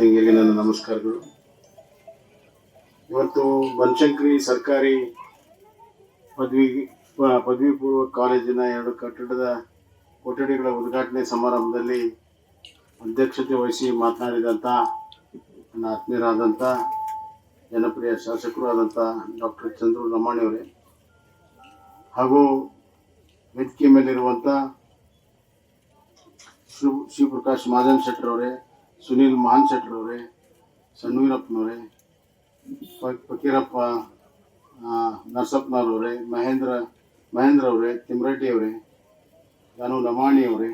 ತಂಗಿಯರಿಗೆ ನನ್ನ ನಮಸ್ಕಾರಗಳು. ಇವತ್ತು ಬನಶಂಕರಿ ಸರ್ಕಾರಿ ಪದವಿ ಪದವಿ ಪೂರ್ವ ಕಾಲೇಜಿನ ಎರಡು ಕಟ್ಟಡದ ಕೊಠಡಿಗಳ ಉದ್ಘಾಟನೆ ಸಮಾರಂಭದಲ್ಲಿ ಅಧ್ಯಕ್ಷತೆ ವಹಿಸಿ ಮಾತನಾಡಿದಂಥ ನನ್ನ ಆತ್ಮೀಯರಾದಂಥ ಜನಪ್ರಿಯ ಶಾಸಕರು ಆದಂಥ ಡಾಕ್ಟರ್ ಚಂದ್ರು ಲಮಾಣಿಯವರೇ ಹಾಗೂ ವೇದಿಕೆ ಮೇಲಿರುವಂಥ ಶಿವ ಶಿವಪ್ರಕಾಶ್ ಮಾದನ್ ಶೆಟ್ಟರವರೇ ಸುನೀಲ್ ಮಾನ್ ಶೆಟ್ಟರವರೇ ಸಣ್ಣವೀರಪ್ಪನವರೇ ಫಕೀರಪ್ಪ ನರಸಪ್ಪನವ್ರವ್ರೆ, ಮಹೇಂದ್ರ ಮಹೇಂದ್ರ ಅವರೇ ತಿಮ್ರೆಡ್ಡಿ ಅವರೇ ನಾನು ಲಮಾಣಿ ಅವರೇ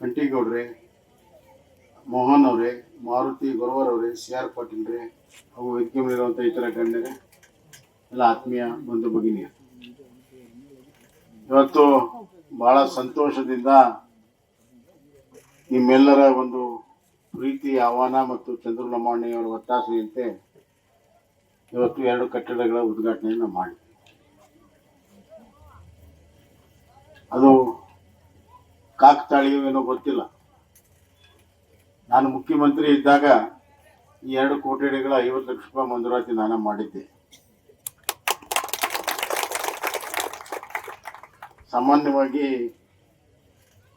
ಕಂಟಿಗೌಡ್ರೆ ಮೋಹನ್ ಅವರೇ ಮಾರುತಿ ಗೊರವರ್ ಅವರೇ ಸಿ ಆರ್ ಪಾಟೀಲ್ ರೇ ಹಾಗೂ ವೇದಿಕೆ ಇತರ ಗಣ್ಯರೇ, ಎಲ್ಲ ಆತ್ಮೀಯ ಬಂಧು ಭಗಿನಿಯ ಇವತ್ತು ಬಹಳ ಸಂತೋಷದಿಂದ ನಿಮ್ಮೆಲ್ಲರ ಒಂದು ಪ್ರೀತಿ ಆಹ್ವಾನ ಮತ್ತು ಚಂದ್ರು ಲಮಾಣಿಯವರ ಒತ್ತಾಸೆಯಂತೆ ಇವತ್ತು ಎರಡು ಕಟ್ಟಡಗಳ ಉದ್ಘಾಟನೆಯನ್ನು ಮಾಡಿ ಅದು ಕಾಕತಾಳೀಯವೇನೋ ಏನೋ ಗೊತ್ತಿಲ್ಲ. ನಾನು ಮುಖ್ಯಮಂತ್ರಿ ಇದ್ದಾಗ ಈ ಎರಡು ಕೋಟಿಗಳ ಐವತ್ತು ಲಕ್ಷ ರೂಪಾಯಿ ಮಂಜೂರಾತಿ ನಾನು ಮಾಡಿದ್ದೆ. ಸಾಮಾನ್ಯವಾಗಿ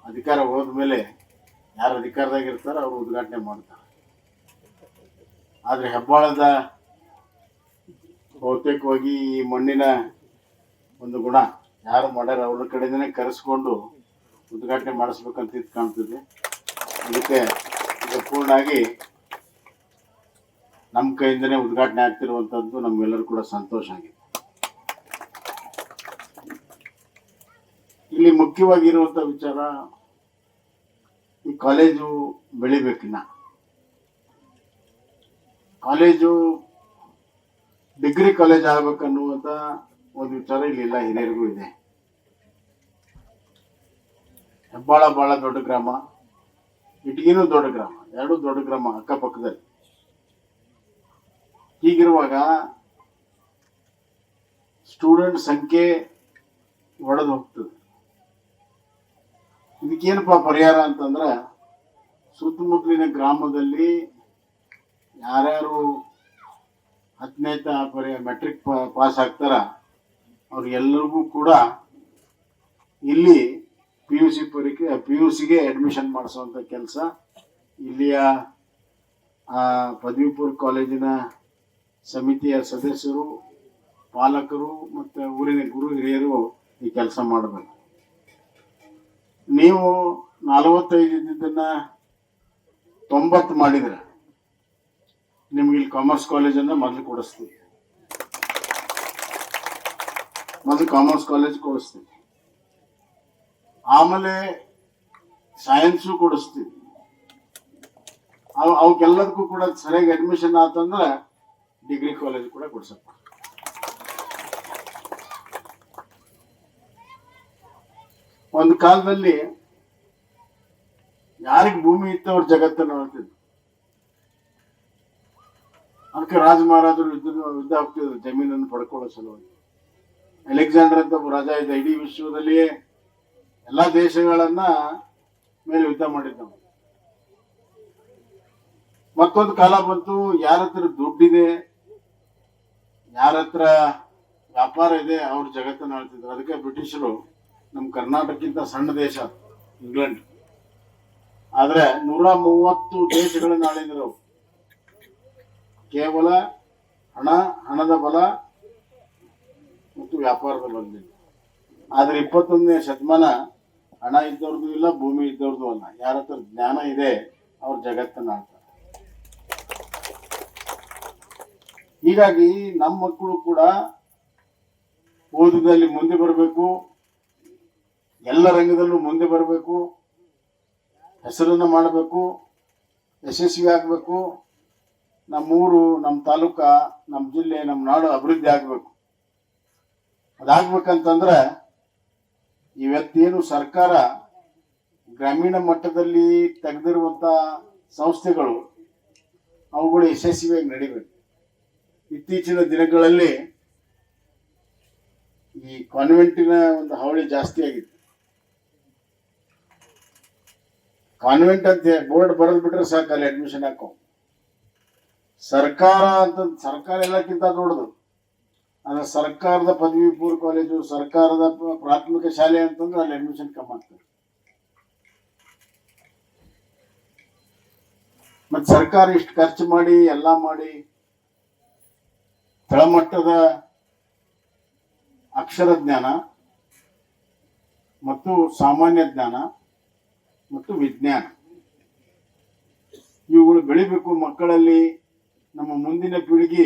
ಅಧಿಕಾರ ಹೋದ್ಮೇಲೆ ಯಾರು ಅಧಿಕಾರದಾಗ ಇರ್ತಾರೋ ಅವರು ಉದ್ಘಾಟನೆ ಮಾಡ್ತಾರೆ. ಆದರೆ ಹೆಬ್ಬಾಳದ ಬಹುತೇಕವಾಗಿ ಈ ಮಣ್ಣಿನ ಒಂದು ಗುಣ. ಯಾರು ಮಾಡ್ಯಾರ ಅವ್ರ ಕಡೆಯಿಂದನೇ ಕರೆಸ್ಕೊಂಡು ಉದ್ಘಾಟನೆ ಮಾಡಿಸ್ಬೇಕಂತ ಇದು ಕಾಣ್ತಿದೆ. ಅದಕ್ಕೆ ಇದು ಪೂರ್ಣಾಗಿ ನಮ್ಮ ಕೈಯಿಂದನೇ ಉದ್ಘಾಟನೆ ಆಗ್ತಿರುವಂಥದ್ದು ನಮ್ಗೆಲ್ಲರೂ ಕೂಡ ಸಂತೋಷ ಆಗಿದೆ. ಇಲ್ಲಿ ಮುಖ್ಯವಾಗಿರುವಂಥ ವಿಚಾರ ಈ ಕಾಲೇಜು ಬೆಳಿಬೇಕಿನ್ನ ಕಾಲೇಜು ಡಿಗ್ರಿ ಕಾಲೇಜ್ ಆಗ್ಬೇಕನ್ನುವಂಥ ಒಂದು ವಿಚಾರ ಇಲ್ಲಿಲ್ಲ, ಹಿರಿಯರಿಗೂ ಇದೆ. ಹೆಬ್ಬಾಳ ಭಾಳ ದೊಡ್ಡ ಗ್ರಾಮ. ಇಟ್ಗಿನೂ ದೊಡ್ಡ ಗ್ರಾಮ, ಎರಡೂ ದೊಡ್ಡ ಗ್ರಾಮ ಅಕ್ಕಪಕ್ಕದಲ್ಲಿ. ಹೀಗಿರುವಾಗ ಸ್ಟೂಡೆಂಟ್ ಸಂಖ್ಯೆ ಒಡೆದು ಹೋಗ್ತದೆ. ಇದಕ್ಕೇನಪ್ಪ ಪರಿಹಾರ ಅಂತಂದ್ರೆ ಸುತ್ತಮುತ್ತಲಿನ ಗ್ರಾಮದಲ್ಲಿ ಯಾರ್ಯಾರು ಹತ್ತನೇ ತ ಪರಿ ಮೆಟ್ರಿಕ್ ಪಾಸ್ ಆಗ್ತಾರ ಅವ್ರಿಗೆಲ್ಲರಿಗೂ ಕೂಡ ಇಲ್ಲಿ ಪಿ ಯು ಸಿ ಪರೀಕ್ಷೆ ಪಿ ಯು ಸಿಗೆ ಅಡ್ಮಿಷನ್ ಮಾಡಿಸುವಂಥ ಕೆಲಸ. ಇಲ್ಲಿಯ ಆ, ಪದವಿ ಪೂರ್ವ ಕಾಲೇಜಿನ ಸಮಿತಿಯ ಸದಸ್ಯರು ಪಾಲಕರು ಮತ್ತು ಊರಿನ ಗುರು ಹಿರಿಯರು ಈ ಕೆಲಸ ಮಾಡಬೇಕು. ನೀವು ನಲವತ್ತೈದು ಇದ್ದಿದ್ದನ್ನ ತೊಂಬತ್ತು ಮಾಡಿದ್ರೆ ನಿಮ್ಗೆ ಇಲ್ಲಿ ಕಾಮರ್ಸ್ ಕಾಲೇಜನ್ನು ಮೊದಲು ಕೊಡಿಸ್ತೀವಿ ಮೊದಲು ಕಾಮರ್ಸ್ ಕಾಲೇಜ್ ಕೊಡಿಸ್ತೀವಿ ಆಮೇಲೆ ಸೈನ್ಸು ಕೊಡಿಸ್ತೀವಿ ಅವು ಅವಕ್ಕೆಲ್ಲದಕ್ಕೂ ಕೂಡ ಸರಿಯಾಗಿ ಅಡ್ಮಿಷನ್ ಆತಂದ್ರೆ ಡಿಗ್ರಿ ಕಾಲೇಜ್ ಕೂಡ ಕೊಡ್ಸಪ್ಪ ಒಂದು ಕಾಲದಲ್ಲಿ ಯಾರಿಗೆ ಭೂಮಿ ಇತ್ತು ಅವ್ರ ಜಗತ್ತನ್ನು ನೋಡ್ತಿದ್ರು. ಅದಕ್ಕೆ ರಾಜ ಮಹಾರಾಜರು ಯುದ್ಧ ಯುದ್ಧ ಹೋಗ್ತಿದ್ರು ಜಮೀನನ್ನು ಪಡ್ಕೊಳ್ಳೋ ಸಲುವಾಗಿ. ಅಲೆಕ್ಸಾಂಡರ್ ಅಂತ ಒಬ್ಬ ರಾಜ ಇದ್ದ ಇಡೀ ವಿಶ್ವದಲ್ಲಿಯೇ ಎಲ್ಲಾ ದೇಶಗಳನ್ನ ಮೇಲೆ ಯುದ್ಧ ಮಾಡಿದ್ದ ಮತ್ತೊಂದು ಕಾಲ ಬಂತು, ಯಾರ ಹತ್ರ ದುಡ್ಡಿದೆ, ಯಾರ ಹತ್ರ ವ್ಯಾಪಾರ ಇದೆ, ಅವ್ರ ಜಗತ್ತನ್ನು ಆಳ್ತಿದ್ರು ಅದಕ್ಕೆ ಬ್ರಿಟಿಷರು ನಮ್ಮ ಕರ್ನಾಟಕಕ್ಕಿಂತ ಸಣ್ಣ ದೇಶ, ಇಂಗ್ಲೆಂಡ್. ಆದರೆ ನೂರ ಮೂವತ್ತು ದೇಶಗಳನ್ನ ಆಳಿದ್ರು. ಕೇವಲ ಹಣ, ಹಣದ ಬಲ ಮತ್ತು ವ್ಯಾಪಾರದ ಬಲದಿಂದ ಆದ್ರೆ ಇಪ್ಪತ್ತೊಂದನೇ ಶತಮಾನ ಹಣ ಇದ್ದವ್ರದ್ದು ಇಲ್ಲ, ಭೂಮಿ ಇದ್ದವ್ರದ್ದು ಅಲ್ಲ. ಯಾರ ಹತ್ರ ಜ್ಞಾನ ಇದೆ, ಅವ್ರ ಜಗತ್ತನ್ನ ಆಡ್ತಾರೆ ಹೀಗಾಗಿ ನಮ್ಮ ಮಕ್ಕಳು ಕೂಡ ಓದುದಲ್ಲಿ ಮುಂದೆ ಬರಬೇಕು ಎಲ್ಲ ರಂಗದಲ್ಲೂ ಮುಂದೆ ಬರಬೇಕು, ಹೆಸರನ್ನು ಮಾಡಬೇಕು ಯಶಸ್ವಿ ಆಗಬೇಕು ನಮ್ಮೂರು ನಮ್ಮ ತಾಲೂಕ, ನಮ್ಮ ಜಿಲ್ಲೆ, ನಮ್ಮ ನಾಡು ಅಭಿವೃದ್ಧಿ ಆಗಬೇಕು. ಅದಾಗಬೇಕಂತಂದ್ರೆ ಇವತ್ತೇನು ಸರ್ಕಾರ ಗ್ರಾಮೀಣ ಮಟ್ಟದಲ್ಲಿ ತೆಗೆದಿರುವಂಥ ಸಂಸ್ಥೆಗಳು, ಅವುಗಳು ಯಶಸ್ವಿಯಾಗಿ ನಡಿಬೇಕು. ಇತ್ತೀಚಿನ ದಿನಗಳಲ್ಲಿ ಈ ಕಾನ್ವೆಂಟಿನ ಒಂದು ಹಾವಳಿ ಜಾಸ್ತಿ ಆಗಿದೆ. ಕಾನ್ವೆಂಟ್ ಅಂತ ಬೋರ್ಡ್ ಬರೆದು ಬಿಟ್ರೆ ಸಾಕು ಅಲ್ಲಿ ಅಡ್ಮಿಷನ್ ಹಾಕೋ. ಸರ್ಕಾರ ಅಂತ, ಸರ್ಕಾರ ಎಲ್ಲಕ್ಕಿಂತ ದೊಡ್ಡದು. ಅಂದ್ರೆ ಸರ್ಕಾರದ ಪದವಿ ಪೂರ್ವ ಕಾಲೇಜು, ಸರ್ಕಾರದ ಪ್ರಾಥಮಿಕ ಶಾಲೆ ಅಂತಂದ್ರೆ ಅಲ್ಲಿ ಅಡ್ಮಿಷನ್ ಕಮ್ಮಿ ಆಗ್ತದೆ. ಮತ್ತೆ ಸರ್ಕಾರ ಇಷ್ಟು ಖರ್ಚು ಮಾಡಿ, ಎಲ್ಲ ಮಾಡಿ, ತಳಮಟ್ಟದ ಅಕ್ಷರ ಜ್ಞಾನ ಮತ್ತು ಸಾಮಾನ್ಯ ಜ್ಞಾನ ಮತ್ತು ವಿಜ್ಞಾನ. ಇವುಗಳು ಬೆಳಿಬೇಕು ಮಕ್ಕಳಲ್ಲಿ ನಮ್ಮ ಮುಂದಿನ ಪೀಳಿಗೆ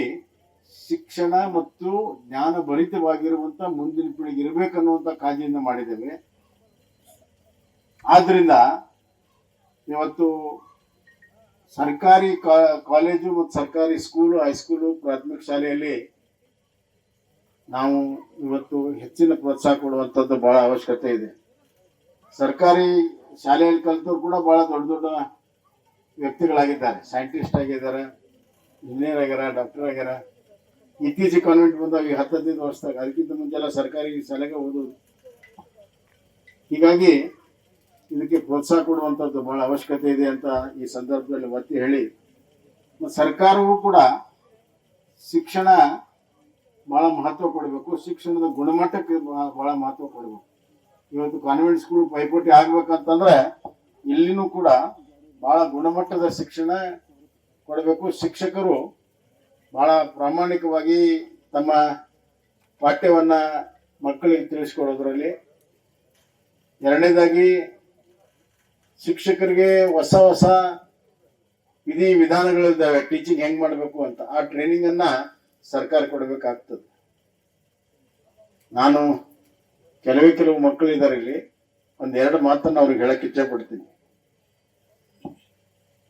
ಶಿಕ್ಷಣ ಮತ್ತು ಜ್ಞಾನ ಭರಿತವಾಗಿರುವಂತ ಮುಂದಿನ ಪೀಳಿಗೆ ಇರಬೇಕನ್ನುವಂತ ಕಾಳಜಿಯಿಂದ ಮಾಡಿದ್ದೇವೆ. ಆದ್ರಿಂದ ಇವತ್ತು ಸರ್ಕಾರಿ ಕಾಲೇಜು ಮತ್ತು ಸರ್ಕಾರಿ ಸ್ಕೂಲು ಹೈಸ್ಕೂಲು ಪ್ರಾಥಮಿಕ ಶಾಲೆಯಲ್ಲಿ ನಾವು ಇವತ್ತು ಹೆಚ್ಚಿನ ಪ್ರೋತ್ಸಾಹ ಕೊಡುವಂಥದ್ದು ಬಹಳ ಅವಶ್ಯಕತೆ ಇದೆ. ಸರ್ಕಾರಿ ಶಾಲೆಯಲ್ಲಿ ಕಲಿತವ್ರು ಕೂಡ ಬಹಳ ದೊಡ್ಡ ದೊಡ್ಡ ವ್ಯಕ್ತಿಗಳಾಗಿದ್ದಾರೆ. ಸೈಂಟಿಸ್ಟ್ ಆಗಿದ್ದಾರೆ ಇಂಜಿನಿಯರ್ ಆಗ್ಯಾರ ಡಾಕ್ಟರ್ ಆಗ್ಯಾರ ಇತ್ತೀಚೆಗೆ ಕಾನ್ವೆಂಟ್ ಬಂದಾಗ ಈ ಹತ್ತು ಹದಿನೈದು ವರ್ಷದಾಗ, ಅದಕ್ಕಿಂತ ಮುಂಚೆಲ್ಲ ಸರ್ಕಾರಿ ಶಾಲೆಗೆ ಓದೋದು ಹೀಗಾಗಿ ಇದಕ್ಕೆ ಪ್ರೋತ್ಸಾಹ ಕೊಡುವಂಥದ್ದು ಬಹಳ ಅವಶ್ಯಕತೆ ಇದೆ ಅಂತ ಈ ಸಂದರ್ಭದಲ್ಲಿ ಒತ್ತಿ ಹೇಳಿ ಸರ್ಕಾರವೂ ಕೂಡ ಶಿಕ್ಷಣ ಬಹಳ ಮಹತ್ವ ಕೊಡಬೇಕು. ಶಿಕ್ಷಣದ ಗುಣಮಟ್ಟಕ್ಕೆ ಭಾಳ ಮಹತ್ವ ಕೊಡಬೇಕು. ಇವತ್ತು ಕಾನ್ವೆಂಟ್ ಸ್ಕೂಲ್ ಪೈಪೋಟಿ ಆಗ್ಬೇಕಂತಂದ್ರೆ ಇಲ್ಲಿನೂ ಕೂಡ ಬಹಳ ಗುಣಮಟ್ಟದ ಶಿಕ್ಷಣ ಕೊಡಬೇಕು. ಶಿಕ್ಷಕರು ಬಹಳ ಪ್ರಾಮಾಣಿಕವಾಗಿ ತಮ್ಮ ಪಾಠ್ಯವನ್ನ ಮಕ್ಕಳಿಗೆ ತಿಳಿಸ್ಕೊಡೋದ್ರಲ್ಲಿ. ಎರಡನೇದಾಗಿ ಶಿಕ್ಷಕರಿಗೆ ಹೊಸ ಹೊಸ ವಿಧಿ ವಿಧಾನಗಳಿದ್ದಾವೆ. ಟೀಚಿಂಗ್ ಹೆಂಗ್ ಮಾಡಬೇಕು ಅಂತ. ಆ ಟ್ರೈನಿಂಗ್ ಅನ್ನ ಸರ್ಕಾರ ಕೊಡಬೇಕಾಗ್ತದೆ. ನಾನು ಕೆಲವೇ ಕೆಲವು ಮಕ್ಕಳು ಇದ್ದಾರೆ ಇಲ್ಲಿ. ಒಂದೆರಡು ಮಾತನ್ನ ಅವ್ರಿಗೆ ಹೇಳಕ್ ಇಚ್ಛೆ ಪಡ್ತೀನಿ.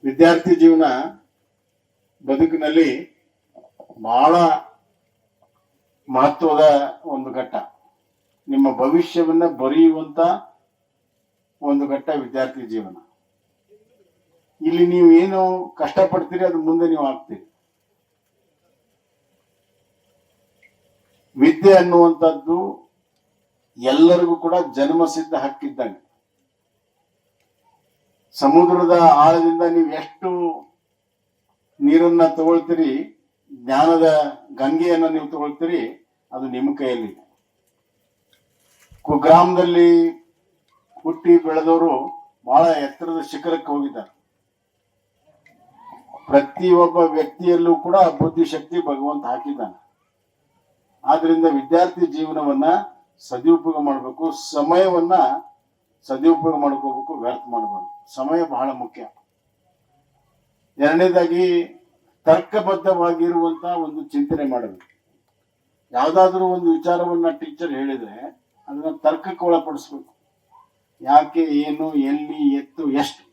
ವಿದ್ಯಾರ್ಥಿ ಜೀವನ ಬದುಕಿನಲ್ಲಿ ಬಹಳ ಮಹತ್ವದ ಒಂದು ಘಟ್ಟ. ನಿಮ್ಮ ಭವಿಷ್ಯವನ್ನ ಬರೆಯುವಂತ ಒಂದು ಘಟ್ಟ ವಿದ್ಯಾರ್ಥಿ ಜೀವನ. ಇಲ್ಲಿ ನೀವು ಏನು ಕಷ್ಟಪಡ್ತೀರಿ ಅದು ಮುಂದೆ ನೀವು ಆಗ್ತೀರಿ. ವಿದ್ಯೆ ಅನ್ನುವಂಥದ್ದು ಎಲ್ಲರಿಗೂ ಕೂಡ ಜನ್ಮಸಿದ್ಧ ಹಕ್ಕಿದ್ದಂಗೆ. ಸಮುದ್ರದ ಆಳದಿಂದ ನೀವು ಎಷ್ಟು ನೀರನ್ನ ತಗೊಳ್ತೀರಿ, ಜ್ಞಾನದ ಗಂಗೆಯನ್ನ ನೀವು ತಗೊಳ್ತೀರಿ, ಅದು ನಿಮ್ಮ ಕೈಯಲ್ಲಿದೆ ಕುಗ್ರಾಮದಲ್ಲಿ ಹುಟ್ಟಿ ಬೆಳೆದವರು ಬಹಳ ಎತ್ತರದ ಶಿಖರಕ್ಕೆ ಹೋಗಿದ್ದಾರೆ. ಪ್ರತಿಯೊಬ್ಬ ವ್ಯಕ್ತಿಯಲ್ಲೂ ಕೂಡ ಬುದ್ಧಿಶಕ್ತಿ ಭಗವಂತ ಹಾಕಿದ್ದಾನೆ. ಆದ್ರಿಂದ ವಿದ್ಯಾರ್ಥಿ ಜೀವನವನ್ನ ಸದುಪಯೋಗ ಮಾಡಬೇಕು. ಸಮಯವನ್ನ ಸದುಪಯೋಗ ಮಾಡ್ಕೋಬೇಕು, ವ್ಯರ್ಥ ಮಾಡಬಾರ್ದು. ಸಮಯ ಬಹಳ ಮುಖ್ಯ. ಎರಡನೇದಾಗಿ ತರ್ಕಬದ್ಧವಾಗಿರುವಂತ ಒಂದು ಚಿಂತನೆ ಮಾಡಬೇಕು. ಯಾವ್ದಾದ್ರೂ ಒಂದು ವಿಚಾರವನ್ನ ಟೀಚರ್ ಹೇಳಿದ್ರೆ ಅದನ್ನ ತರ್ಕಕ್ಕೆ ಒಳಪಡಿಸ್ಬೇಕು. ಯಾಕೆ, ಏನು, ಎಲ್ಲಿ, ಎತ್ತು, ಎಷ್ಟು?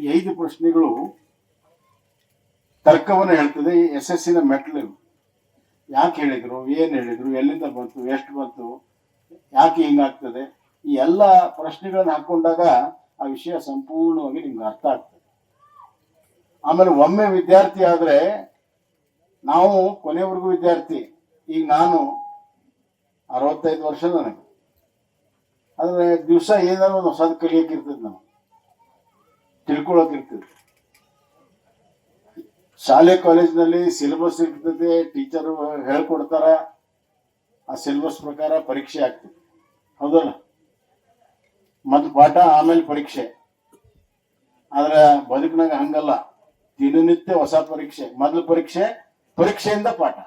ಈ ಐದು ಪ್ರಶ್ನೆಗಳು ತರ್ಕವನ್ನು ಹೇಳ್ತದೆ ಯಶಸ್ಸಿನ ಮೆಟ್ಲು ಯಾಕೆ ಹೇಳಿದರು, ಏನು ಹೇಳಿದರು, ಎಲ್ಲಿಂದ ಬಂತು, ಎಷ್ಟು ಬಂತು, ಯಾಕೆ ಹಿಂಗಾಗ್ತದೆ, ಈ ಎಲ್ಲ ಪ್ರಶ್ನೆಗಳನ್ನ ಹಾಕೊಂಡಾಗ ಆ ವಿಷಯ ಸಂಪೂರ್ಣವಾಗಿ ನಿಮ್ಗೆ ಅರ್ಥ ಆಗ್ತದೆ. ಆಮೇಲೆ ಒಮ್ಮೆ ವಿದ್ಯಾರ್ಥಿ ಆದ್ರೆ ನಾವು ಕೊನೆವರೆಗೂ ವಿದ್ಯಾರ್ಥಿ, ಈಗ ನಾನು ಅರವತ್ತೈದು ವರ್ಷ ನನಗೆ. ಆದ್ರೆ ದಿವಸ ಏನಾದ್ರು ಒಂದು ಹೊಸದು ಕಲಿಯೋಕ್ಕಿರ್ತದೆ ನಾವು ತಿಳ್ಕೊಳಕ್ ಇರ್ತದೆ. ಶಾಲೆ ಕಾಲೇಜಿನಲ್ಲಿ ಸಿಲೆಬಸ್ ಇರ್ತದೆ ಟೀಚರ್ ಹೇಳ್ಕೊಡ್ತಾರ. ಆ ಸಿಲೆಬಸ್ ಪ್ರಕಾರ ಪರೀಕ್ಷೆ ಆಗ್ತದೆ. ಹೌದಲ್ಲ? ಮೊದ್ಲು ಪಾಠ ಆಮೇಲೆ ಪರೀಕ್ಷೆ. ಆದ್ರೆ ಬದುಕಿನಾಗ ಹಂಗಲ್ಲ. ದಿನನಿತ್ಯ ಹೊಸ ಪರೀಕ್ಷೆ. ಮೊದಲು ಪರೀಕ್ಷೆ, ಪರೀಕ್ಷೆಯಿಂದ ಪಾಠ.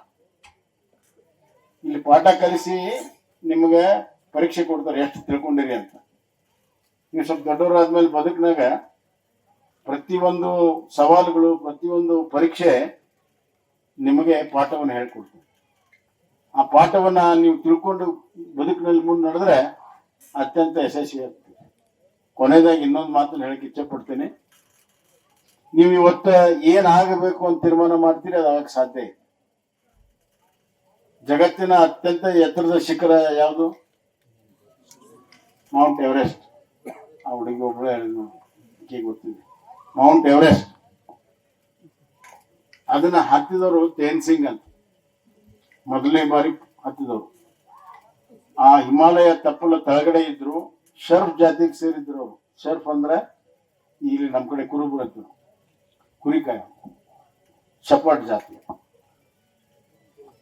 ಇಲ್ಲಿ ಪಾಠ ಕಲಿಸಿ ನಿಮಗೆ ಪರೀಕ್ಷೆ ಕೊಡ್ತಾರೆ. ಎಷ್ಟು ತಿಳ್ಕೊಂಡಿರಿ ಅಂತ. ನೀವು ಸ್ವಲ್ಪ ದೊಡ್ಡವರಾದ್ಮೇಲೆ ಬದುಕಿನಾಗ ಪ್ರತಿಯೊಂದು ಸವಾಲುಗಳು, ಪ್ರತಿಯೊಂದು ಪರೀಕ್ಷೆ ನಿಮಗೆ ಪಾಠವನ್ನು ಹೇಳ್ಕೊಡ್ತದೆ. ಆ ಪಾಠವನ್ನ ನೀವು ತಿಳ್ಕೊಂಡು ಬದುಕಿನಲ್ಲಿ ಮುಂದೆ ನಡೆದ್ರೆ ಅತ್ಯಂತ ಯಶಸ್ವಿ ಆಗ್ತದೆ ಕೊನೆಯದಾಗಿ ಇನ್ನೊಂದು ಮಾತನ್ನು ಹೇಳಕ್ಕೆ ಇಚ್ಛೆ ಪಡ್ತೀನಿ ನೀವು ಇವತ್ತು ಏನಾಗಬೇಕು ಅಂತ ತೀರ್ಮಾನ ಮಾಡ್ತೀರಿ, ಅದು ಆಗಕ್ಕೆ ಸಾಧ್ಯ ಇದೆ ಜಗತ್ತಿನ ಅತ್ಯಂತ ಎತ್ತರದ ಶಿಖರ ಯಾವುದು? Mount Everest. ಆ ಹುಡುಗಿ ಒಬ್ಬರು ಗೊತ್ತಿದೆ. ಮೌಂಟ್ ಎವರೆಸ್ಟ್ ಅದನ್ನ ಹತ್ತಿದವರು ತೇನ್ ಸಿಂಗ್ ಅಂತ. ಮೊದಲನೇ ಬಾರಿ ಹತ್ತಿದವರು. ಆ ಹಿಮಾಲಯ ತಪ್ಪಲ ತಳಗಡೆ ಇದ್ರು, ಶರ್ಫ್ ಜಾತಿಗೆ ಸೇರಿದ್ರು ಅವರು. ಶರ್ಫ್ ಅಂದ್ರೆ ಇಲ್ಲಿ ನಮ್ಮ ಕಡೆ ಕುರುಬರು ಅಂತೀವಿ ಕುರಿಕಾಯ. ಚಪಾಟ್ ಜಾತಿ.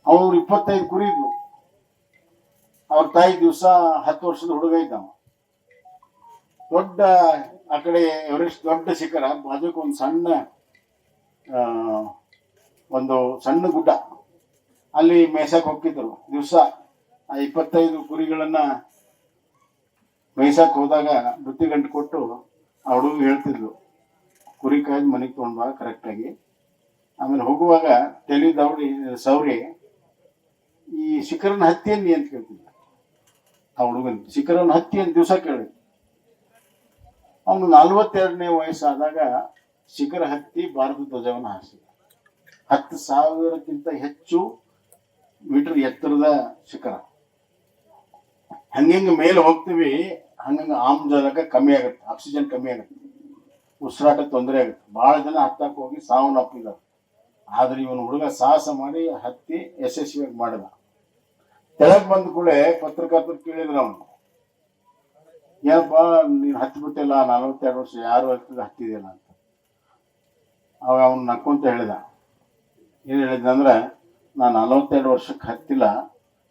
ಅವ್ರು ಇಪ್ಪತ್ತೈದು ಕುರಿ ಇದ್ರು ಅವ್ರ ತಾಯಿ ದಿವಸ ಹತ್ತು ವರ್ಷದ ಹುಡುಗ ಇದ್ದಾವ. ದೊಡ್ಡ ಆ ಕಡೆ ಎವರೆಸ್ಟ್ ದೊಡ್ಡ ಶಿಖರ ಅದಕ್ಕೊಂದು ಒಂದು ಸಣ್ಣ ಒಂದು ಸಣ್ಣ ಗುಡ್ಡ. ಅಲ್ಲಿ ಮೇಯ್ಸಕ್ಕೆ ಹೋಗ್ತಿದ್ರು. ದಿವಸ ಆ ಇಪ್ಪತ್ತೈದು ಕುರಿಗಳನ್ನ ಮೇಯ್ಸಕ್ ಹೋದಾಗ ಬುತ್ತಿ ಗಂಟು ಕೊಟ್ಟು ಆ ಹುಡುಗ ಹೇಳ್ತಿದ್ರು, ಕುರಿ ಕಾಯ್ದು ಮನೆಗೆ ತೊಗೊಂಡು ಕರೆಕ್ಟಾಗಿ ಆಮೇಲೆ ಹೋಗುವಾಗ ತಲೆ ದೌಡಿ, ಸೌರಿ, ಈ ಶಿಖರನ ಹತ್ತಿ ಅಂತ ಕೇಳ್ತಿದ್ದ ಆ ಹುಡುಗನ, ಶಿಖರನ ಹತ್ತಿ ಅಂತ ದಿವಸ ಕೇಳಿ ಅವನು ನಲ್ವತ್ತೆರಡನೇ ವಯಸ್ಸಾದಾಗ ಶಿಖರ ಹತ್ತಿ ಭಾರತ ಧ್ವಜವನ್ನು ಹಾರಿಸಿದ. ಹತ್ತು ಸಾವಿರಕ್ಕಿಂತ ಹೆಚ್ಚು ಮೀಟರ್ ಎತ್ತರದ ಶಿಖರ. ಹಂಗಿಂಗ ಮೇಲೆ ಹೋಗ್ತೀವಿ, ಹಂಗಂಗ ಆಮ್ಲಜನಕ ಕಮ್ಮಿ ಆಗುತ್ತೆ, ಆಕ್ಸಿಜನ್ ಕಮ್ಮಿ ಆಗುತ್ತೆ, ಉಸಿರಾಟ ತೊಂದರೆ ಆಗುತ್ತೆ. ಬಹಳ ಜನ ಹತ್ತಕ್ಕೆ ಹೋಗಿ ಸಾವನ್ನಪ್ಪಿದ್ದಾರೆ ಆದ್ರೆ ಇವನು ಹುಡುಗ ಸಾಹಸ ಮಾಡಿ ಹತ್ತಿ ಯಶಸ್ವಿಯಾಗಿ ಮಾಡಿದ. ಕೆಳಗೆ ಬಂದ ಕೂಡಲೇ ಪತ್ರಕರ್ತರು ಕೇಳಿದ್ರು ಅವನು. ಏನಪ್ಪ ನೀನು ಹತ್ತಿ ಬಿಟ್ಟಿಲ್ಲ ನಲವತ್ತೆರಡು ವರ್ಷ ಯಾರು ಹತ್ತಿದ ಹತ್ತಿದೆಯಲ್ಲ ಅಂತ. ಅವಾಗ ಅವನು ನಕ್ಕೊಂತ ಹೇಳಿದ. ಏನು ಹೇಳಿದ್ನಂದ್ರೆ ನಾನು ನಲವತ್ತೆರಡು ವರ್ಷಕ್ಕೆ ಹತ್ತಿಲ್ಲ,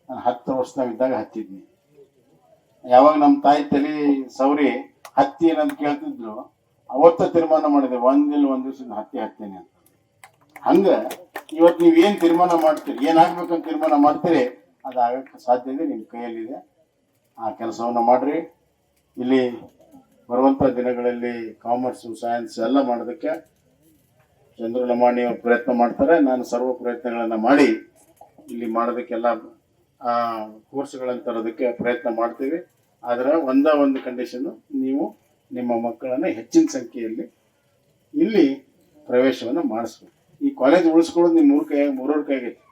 ನಾನು ಹತ್ತು ವರ್ಷದಾಗ ಇದ್ದಾಗ ಹತ್ತಿದ್ನಿ. ಯಾವಾಗ ನಮ್ಮ ತಾಯಿ ತಲೆ ಸೌರಿ ಹತ್ತಿ ಏನಂತ ಕೇಳ್ತಿದ್ರು ಅವತ್ತ ತೀರ್ಮಾನ ಮಾಡಿದೆ ಒಂದಿಲ್ಲ ಒಂದು ದಿವಸ ಹತ್ತಿ ಹತ್ತೇನೆ ಅಂತ. ಹಂಗ ಇವತ್ತು ನೀವು ಏನು ತೀರ್ಮಾನ ಮಾಡ್ತೀರಿ ಏನಾಗ್ಬೇಕಂತ ತೀರ್ಮಾನ ಮಾಡ್ತೀರಿ ಅದು ಆಗಕ್ಕೆ ಸಾಧ್ಯ ಇದೆ ನಿಮ್ಮ ಕೈಯಲ್ಲಿದೆ. ಆ ಕೆಲಸವನ್ನ ಮಾಡ್ರಿ. ಇಲ್ಲಿ ಬರುವಂತ ದಿನಗಳಲ್ಲಿ ಕಾಮರ್ಸ್ ಸೈನ್ಸ್ ಎಲ್ಲ ಮಾಡೋದಕ್ಕೆ ಚಂದ್ರು ಲಮಾಣಿ ಅವ್ರು ಪ್ರಯತ್ನ ಮಾಡ್ತಾರೆ. ನಾನು ಸರ್ವ ಪ್ರಯತ್ನಗಳನ್ನು ಮಾಡಿ ಇಲ್ಲಿ ಮಾಡೋದಕ್ಕೆಲ್ಲ ಕೋರ್ಸ್ಗಳನ್ನು ತರೋದಕ್ಕೆ ಪ್ರಯತ್ನ ಮಾಡ್ತೀವಿ. ಆದರೆ ಒಂದ ಒಂದು ಕಂಡೀಷನ್ನು ನೀವು ನಿಮ್ಮ ಮಕ್ಕಳನ್ನ ಹೆಚ್ಚಿನ ಸಂಖ್ಯೆಯಲ್ಲಿ ಇಲ್ಲಿ ಪ್ರವೇಶವನ್ನು ಮಾಡಿಸ್ಬೇಕು. ಈ ಕಾಲೇಜ್ ಉಳಿಸ್ಕೊಳ್ಳೋದು ನಿಮ್ಮ ಮೂರು ಕೈ ಮೂರೂರು ಕೈಗೈತಿ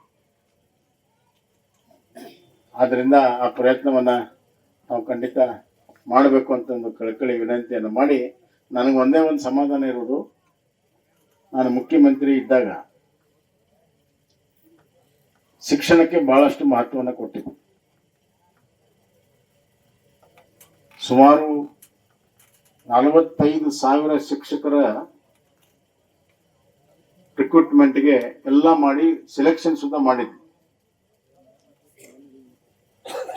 ಆದ್ರಿಂದ ಆ ಪ್ರಯತ್ನವನ್ನ ನಾವು ಖಂಡಿತ ಮಾಡಬೇಕು ಅಂತ ಒಂದು ಕಳಕಳಿ ವಿನಂತಿಯನ್ನು ಮಾಡಿ ನನಗೆ ಒಂದೇ ಒಂದು ಸಮಾಧಾನ ಇರೋದು ನಾನು ಮುಖ್ಯಮಂತ್ರಿ ಇದ್ದಾಗ ಶಿಕ್ಷಣಕ್ಕೆ ಬಹಳಷ್ಟು ಮಹತ್ವವನ್ನು ಕೊಟ್ಟಿದ್ದೆ. ಸುಮಾರು ನಲವತ್ತೈದು ಸಾವಿರ ಶಿಕ್ಷಕರ ರಿಕ್ರೂಟ್ಮೆಂಟ್ಗೆ ಎಲ್ಲ ಮಾಡಿ ಸೆಲೆಕ್ಷನ್ ಸುದ್ದ ಮಾಡಿದ್ವಿ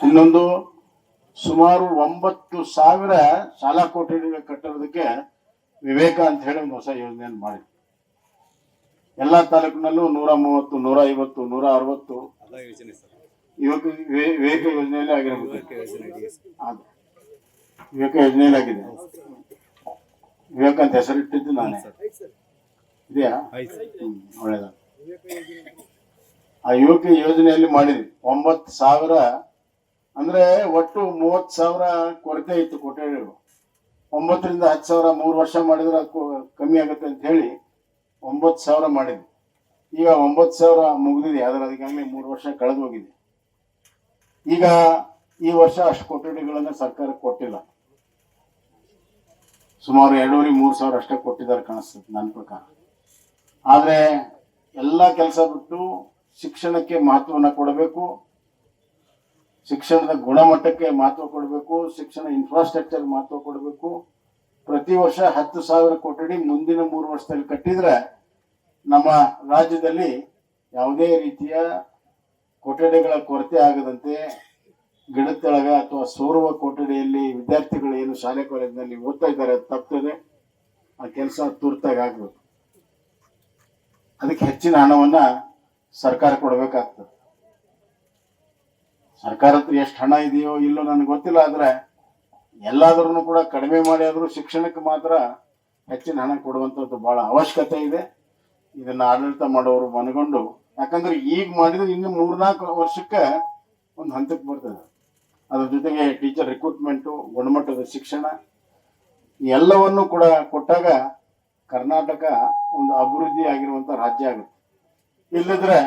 ಇನ್ನೊಂದು ಸುಮಾರು ಒಂಬತ್ತು ಸಾವಿರ ಶಾಲಾ ಕೊಠಡಿಗಳ ಕಟ್ಟೋದಕ್ಕೆ ವಿವೇಕ ಅಂತ ಹೇಳಿ ಒಂದು ಹೊಸ ಯೋಜನೆಯನ್ನು ಮಾಡಿದ್ವಿ ಎಲ್ಲಾ ತಾಲೂಕಿನಲ್ಲೂ ನೂರ ಮೂವತ್ತು ನೂರ ಐವತ್ತು ನೂರ ಅರವತ್ತು ಯುವಕ ವಿವೇ- ವಿವೇಕ ಯೋಜನೆಯಲ್ಲಿ ಆಗಿರಬಹುದು ವಿವೇಕ ಯೋಜನೆಯಲ್ಲಿ ಆಗಿದೆ. ವಿವೇಕ ಅಂತ ಹೆಸರಿಟ್ಟಿದ್ದು ನಾನೇ. ಇದೆಯಾ? ಒಳ್ಳೇದ. ಆ ಯುವಕ ಯೋಜನೆಯಲ್ಲಿ ಮಾಡಿದ್ವಿ. ಒಂಬತ್ತು ಸಾವಿರ ಅಂದ್ರೆ ಒಟ್ಟು ಮೂವತ್ ಸಾವಿರ ಕೊರತೆ ಇತ್ತು ಕೊಠಡಿಗಳು ಒಂಬತ್ತರಿಂದ ಹತ್ತು ಸಾವಿರ ಮೂರು ವರ್ಷ ಮಾಡಿದ್ರೆ ಕಮ್ಮಿ ಆಗುತ್ತೆ ಅಂತ ಹೇಳಿ ಒಂಬತ್ತು ಸಾವಿರ ಮಾಡಿದ್ವಿ. ಈಗ ಒಂಬತ್ತು ಸಾವಿರ ಮುಗಿದಿದೆ ಆದ್ರೆ ಅದಕ್ಕಾಗಲೇ ಮೂರು ವರ್ಷ ಕಳೆದು ಹೋಗಿದೆ ಈಗ ಈ ವರ್ಷ ಅಷ್ಟು ಕೊಠಡಿಗಳನ್ನ ಸರ್ಕಾರ ಕೊಟ್ಟಿಲ್ಲ. ಸುಮಾರು ಎರಡೂವರೆ ಮೂರು ಸಾವಿರ ಅಷ್ಟೇ ಕೊಟ್ಟಿದ್ದಾರೆ ಕಾಣಿಸ್ತದೆ ನನ್ನ ಪ್ರಕಾರ. ಆದರೆ ಎಲ್ಲ ಕೆಲಸ ಬಿಟ್ಟು ಶಿಕ್ಷಣಕ್ಕೆ ಮಹತ್ವವನ್ನು ಕೊಡಬೇಕು. ಶಿಕ್ಷಣದ ಗುಣಮಟ್ಟಕ್ಕೆ ಮಹತ್ವ ಕೊಡಬೇಕು, ಶಿಕ್ಷಣ ಇನ್ಫ್ರಾಸ್ಟ್ರಕ್ಚರ್ ಮಹತ್ವ ಕೊಡಬೇಕು. ಪ್ರತಿ ವರ್ಷ ಹತ್ತು ಸಾವಿರ ಕೊಠಡಿ ಮುಂದಿನ ಮೂರು ವರ್ಷದಲ್ಲಿ ಕಟ್ಟಿದ್ರೆ ನಮ್ಮ ರಾಜ್ಯದಲ್ಲಿ ಯಾವುದೇ ರೀತಿಯ ಕೊಠಡಿಗಳ ಕೊರತೆ ಆಗದಂತೆ ಗಿಡದೊಳಗ ಅಥವಾ ಸೋರುವ ಕೊಠಡಿಯಲ್ಲಿ ವಿದ್ಯಾರ್ಥಿಗಳು ಏನು ಶಾಲೆ ಕಾಲೇಜಿನಲ್ಲಿ ಓದ್ತಾ ಇದ್ದಾರೆ ಅದು ತಪ್ತದೆ. ಆ ಕೆಲಸ ತುರ್ತಾಗಿ ಆಗ್ಬೇಕು ಅದಕ್ಕೆ ಹೆಚ್ಚಿನ ಹಣವನ್ನು ಸರ್ಕಾರ ಕೊಡಬೇಕಾಗ್ತದೆ. ಸರ್ಕಾರ ಹತ್ರ ಎಷ್ಟು ಹಣ ಇದೆಯೋ ಇಲ್ಲೋ ನನಗೆ ಗೊತ್ತಿಲ್ಲ, ಆದ್ರೆ ಎಲ್ಲಾದ್ರೂ ಕೂಡ ಕಡಿಮೆ ಮಾಡಿ ಆದರೂ ಶಿಕ್ಷಣಕ್ಕೆ ಮಾತ್ರ ಹೆಚ್ಚಿನ ಹಣ ಕೊಡುವಂಥದ್ದು ಬಹಳ ಅವಶ್ಯಕತೆ ಇದೆ. ಇದನ್ನು ಆಡಳಿತ ಮಾಡೋರು ಮನಗೊಂಡು, ಯಾಕಂದ್ರೆ ಈಗ ಮಾಡಿದ್ರೆ ಇನ್ನು ಮೂರ್ನಾಲ್ಕು ವರ್ಷಕ್ಕೆ ಒಂದು ಹಂತಕ್ಕೆ ಬರ್ತದೆ. ಅದ್ರ ಜೊತೆಗೆ ಟೀಚರ್ ರಿಕ್ರೂಟ್ಮೆಂಟು ಗುಣಮಟ್ಟದ ಶಿಕ್ಷಣ ಎಲ್ಲವನ್ನು ಕೂಡ ಕೊಟ್ಟಾಗ ಕರ್ನಾಟಕ ಒಂದು ಅಭಿವೃದ್ಧಿ ಆಗಿರುವಂತ ರಾಜ್ಯ ಆಗುತ್ತೆ. ಇಲ್ಲದ್ರೆ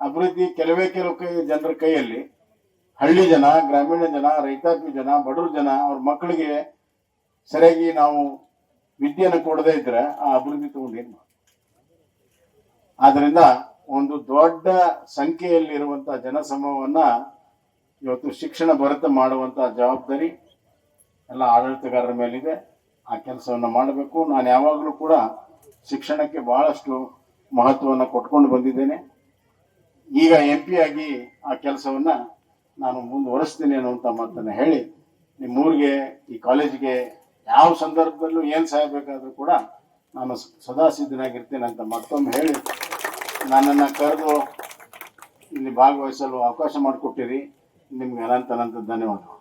ಅಭಿವೃದ್ಧಿ ಕೆಲವೇ ಕೆಲವು ಕೈ ಜನರ ಕೈಯಲ್ಲಿ ಹಳ್ಳಿ ಜನ, ಗ್ರಾಮೀಣ ಜನ, ರೈತಾಪಿ ಜನ, ಬಡವ್ರ ಜನ, ಅವ್ರ ಮಕ್ಕಳಿಗೆ ಸರಿಯಾಗಿ ನಾವು ವಿದ್ಯೆಯನ್ನು ಕೊಡದೇ ಇದ್ರೆ ಆ ಅಭಿವೃದ್ಧಿ ತಗೊಂಡು ಏನ್? ಆದ್ರಿಂದ ಒಂದು ದೊಡ್ಡ ಸಂಖ್ಯೆಯಲ್ಲಿರುವಂತ ಜನಸಮೂಹವನ್ನ ಇವತ್ತು ಶಿಕ್ಷಣ ಭರತ ಮಾಡುವಂತ ಜವಾಬ್ದಾರಿ ಎಲ್ಲ ಆಡಳಿತಗಾರರ ಮೇಲಿದೆ. ಆ ಕೆಲಸವನ್ನು ಮಾಡಬೇಕು. ನಾನು ಯಾವಾಗಲೂ ಕೂಡ ಶಿಕ್ಷಣಕ್ಕೆ ಬಹಳಷ್ಟು ಮಹತ್ವವನ್ನು ಕೊಟ್ಕೊಂಡು ಬಂದಿದ್ದೇನೆ. ಈಗ ಎಂ ಪಿ ಆಗಿ ಆ ಕೆಲಸವನ್ನು ನಾನು ಮುಂದುವರಿಸ್ತೀನಿ ಅನ್ನುವಂಥ ಮಾತನ್ನು ಹೇಳಿ, ನಿಮ್ಮೂರಿಗೆ, ಈ ಕಾಲೇಜಿಗೆ ಯಾವ ಸಂದರ್ಭದಲ್ಲೂ ಏನು ಸಹಾಯ ಬೇಕಾದರೂ ಕೂಡ ನಾನು ಸದಾ ಸಿದ್ಧನಾಗಿರ್ತೀನಿ ಅಂತ ಮತ್ತೊಮ್ಮೆ ಹೇಳಿ, ನನ್ನನ್ನು ಕರೆದು ಇಲ್ಲಿ ಭಾಗವಹಿಸಲು ಅವಕಾಶ ಮಾಡಿಕೊಟ್ಟಿರಿ. ನಿಮ್ಗೆ ಅನಂತ ಅನಂತ ಧನ್ಯವಾದಗಳು.